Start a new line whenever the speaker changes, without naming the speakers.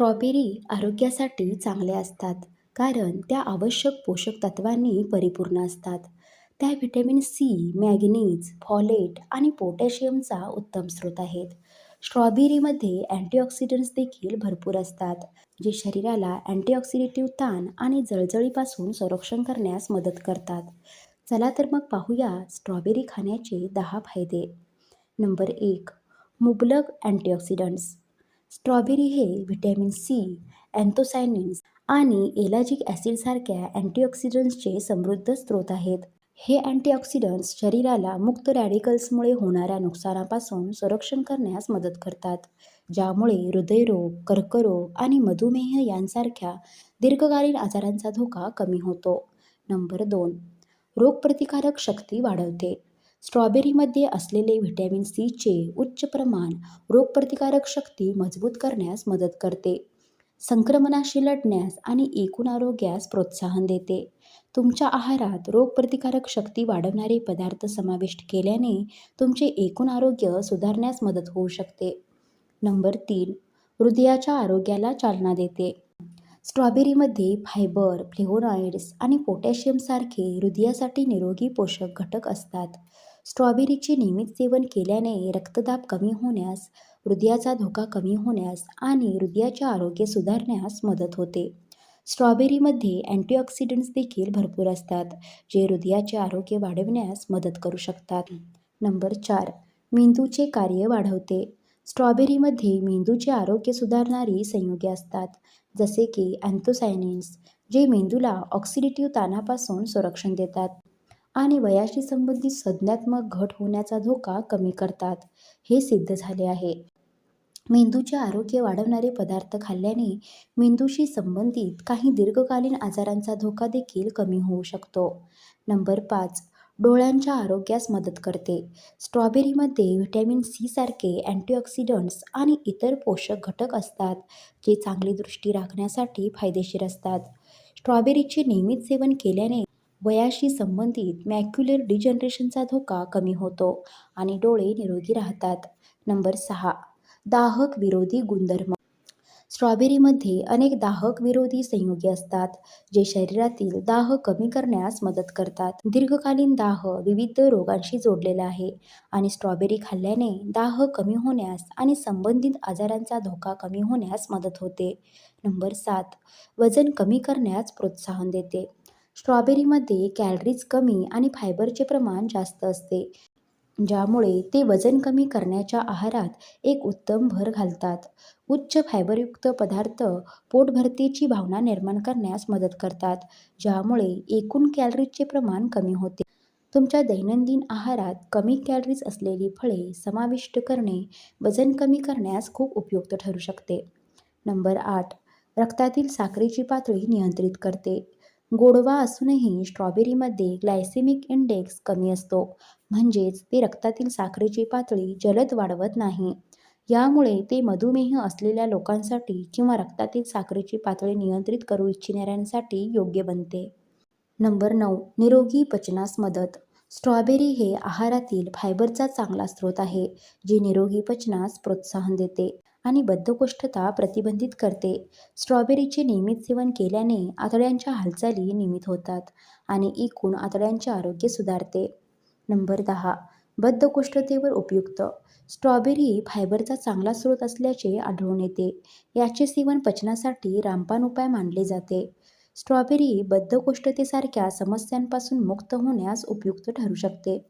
Strawberry आरोग्यासाठी चांगल्या असतात कारण त्या आवश्यक पोषक तत्वांनी परिपूर्ण असतात. त्या व्हिटॅमिन सी मॅग्नीज फॉलेट आणि पोटॅशियमचा उत्तम स्रोत आहेत. स्ट्रॉबेरीमध्ये अँटीऑक्सिडंट्स देखील भरपूर असतात जे शरीराला अँटीऑक्सिडेटिव्ह ताण आणि जळजळीपासून संरक्षण करण्यास मदत करतात. चला तर मग पाहूया स्ट्रॉबेरी खाण्याचे दहा फायदे. नंबर एक मुबलक अँटीऑक्सिडंट्स. स्ट्रॉबेरी हे व्हिटॅमिन सी अँथोसायनिन्स आणि एलाजिक ॲसिडसारख्या अँटीऑक्सिडंट्सचे समृद्ध स्रोत आहेत. हे अँटीऑक्सिडंट्स शरीराला मुक्त रॅडिकल्समुळे होणाऱ्या नुकसानापासून संरक्षण करण्यास मदत करतात ज्यामुळे हृदयरोग कर्करोग आणि मधुमेह यांसारख्या दीर्घकालीन आजारांचा धोका कमी होतो. नंबर दोन रोगप्रतिकारक शक्ती वाढवते. स्ट्रॉबेरीमध्ये असलेले व्हिटॅमिन सीचे उच्च प्रमाण रोगप्रतिकारक शक्ती मजबूत करण्यास मदत करते. संक्रमणाशी लढण्यास आणि एकूण आरोग्यास प्रोत्साहन देते. तुमच्या आहारात रोगप्रतिकारक शक्ती वाढवणारे पदार्थ समाविष्ट केल्याने तुमचे एकूण आरोग्य सुधारण्यास मदत होऊ शकते. नंबर तीन हृदयाच्या आरोग्याला चालना देते. स्ट्रॉबेरीमध्ये फायबर फ्लेवोनॉइड्स आणि पोटॅशियमसारखे हृदयासाठी निरोगी पोषक घटक असतात. स्ट्रॉबेरीचे नियमित सेवन केल्याने रक्तदाब कमी होण्यास हृदयाचा धोका कमी होण्यास आणि हृदयाचे आरोग्य सुधारण्यास मदत होते. स्ट्रॉबेरीमध्ये अँटीऑक्सिडंट्स देखील भरपूर असतात जे हृदयाचे आरोग्य वाढविण्यास मदत करू शकतात. नंबर चार मेंदूचे कार्य वाढवते. स्ट्रॉबेरीमध्ये मेंदूचे आरोग्य सुधारणारी संयुगे असतात जसे की अँथोसायनिन्स जे मेंदूला ऑक्सिडेटिव्ह ताणापासून संरक्षण देतात. आणि वयाशी संबंधित संज्ञात्मक घट होण्याचा धोका कमी करतात. हे सिद्ध झाले आहे. मेंदूचे आरोग्य वाढवणारे पदार्थ खाल्ल्याने मेंदूशी संबंधित काही दीर्घकालीन आजारांचा धोका देखील कमी होऊ शकतो. नंबर पाच डोळ्यांच्या आरोग्यास मदत करते. स्ट्रॉबेरीमध्ये व्हिटॅमिन सी सारखे अँटीऑक्सिडंट्स आणि इतर पोषक घटक असतात जे चांगली दृष्टी राखण्यासाठी फायदेशीर असतात. स्ट्रॉबेरीचे नियमित सेवन केल्याने वयाशी संबंधित मॅक्युलर डिजनरेशनचा धोका कमी होतो आणि डोळे निरोगी राहतात. नंबर सहा दाहक विरोधी गुणधर्म. स्ट्रॉबेरीमध्ये अनेक दाहक विरोधी संयोगी असतात जे शरीरातील दाह कमी करण्यास मदत करतात. दीर्घकालीन दाह विविध रोगांशी जोडलेला आहे आणि स्ट्रॉबेरी खाल्ल्याने दाह कमी होण्यास आणि संबंधित आजारांचा धोका कमी होण्यास मदत होते. नंबर सात वजन कमी करण्यास प्रोत्साहन देते. स्ट्रॉबेरीमध्ये कॅलरीज कमी आणि फायबरचे प्रमाण जास्त असते ज्यामुळे ते वजन कमी करण्याच्या आहारात एक उत्तम भर घालतात. उच्च फायबरयुक्त पदार्थ पोटभरतीची भावना निर्माण करण्यास मदत करतात ज्यामुळे एकूण कॅलरीजचे प्रमाण कमी होते. तुमच्या दैनंदिन आहारात कमी कॅलरीज असलेली फळे समाविष्ट करणे वजन कमी करण्यास खूप उपयुक्त ठरू शकते. नंबर आठ रक्तातील साखरेची पातळी नियंत्रित करते. गोडवा असूनही स्ट्रॉबेरीमध्ये ग्लायसेमिक इंडेक्स कमी असतो. म्हणजेच ते रक्तातील साखरेची पातळी जलद वाढवत नाही. यामुळे ते मधुमेह असलेल्या लोकांसाठी किंवा रक्तातील साखरेची पातळी नियंत्रित करू इच्छिणाऱ्यांसाठी योग्य बनते. नंबर नऊ. निरोगी पचनास मदत. स्ट्रॉबेरी हे आहारातील फायबरचा चांगला स्रोत आहे जे निरोगी पचनास प्रोत्साहन देते. आणि बद्धकोष्ठता प्रतिबंधित करते. स्ट्रॉबेरीचे नियमित सेवन केल्याने आतड्यांच्या हालचाली नियमित होतात आणि एकूण आतड्यांचे आरोग्य सुधारते. नंबर दहा. बद्धकोष्ठतेवर उपयुक्त. स्ट्रॉबेरी फायबरचा चांगला स्रोत असल्याचे आढळून येते. याचे सेवन पचनासाठी रामपान उपाय मानले जाते. स्ट्रॉबेरी बद्धकोष्ठतेसारख्या समस्यांपासून मुक्त होण्यास उपयुक्त ठरू शकते.